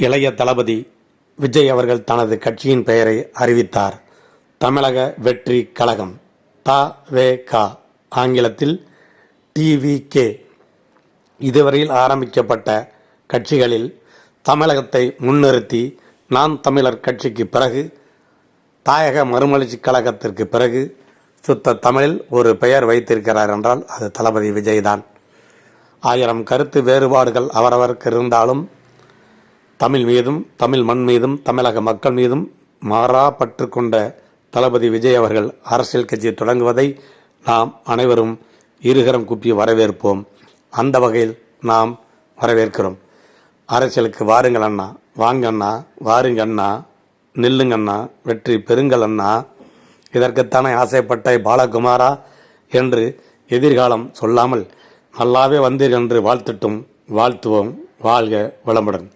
இளைய தளபதி விஜய் அவர்கள் தனது கட்சியின் பெயரை அறிவித்தார். தமிழக வெற்றி கழகம் த. வே. க. ஆங்கிலத்தில் டிவிகே இதுவரையில் ஆரம்பிக்கப்பட்ட கட்சிகளில் தமிழகத்தை முன்னிறுத்தி நாம் தமிழர் கட்சிக்கு பிறகு தாயக மறுமலர்ச்சி கழகத்திற்கு பிறகு சுத்த தமிழில் ஒரு பெயர் வைத்திருக்கிறார் என்றால் அது தளபதி விஜய்தான். ஆயிரம் கருத்து வேறுபாடுகள் அவரவருக்கு இருந்தாலும் தமிழ் மீதும் தமிழ் மண் மீதும் தமிழக மக்கள் மீதும் மாறா பற்று கொண்ட தளபதி விஜய் அவர்கள் அரசியல் கட்சியை தொடங்குவதை நாம் அனைவரும் இருகரம் குப்பி வரவேற்போம். அந்த வகையில் நாம் வரவேற்கிறோம். அரசியலுக்கு வாருங்கள் அண்ணா வாங்க அண்ணா வாருங்க அண்ணா நில்லுங்க அண்ணா வெற்றி பெறுங்கள் அண்ணா. இதற்குத்தானே ஆசைப்பட்ட பாலகுமாரா என்று எதிர்காலம் சொல்லாமல் நல்லாவே வந்தீர் என்று வாழ்த்துட்டும் வாழ்த்துவோம் வாழ்க வளமுடன்.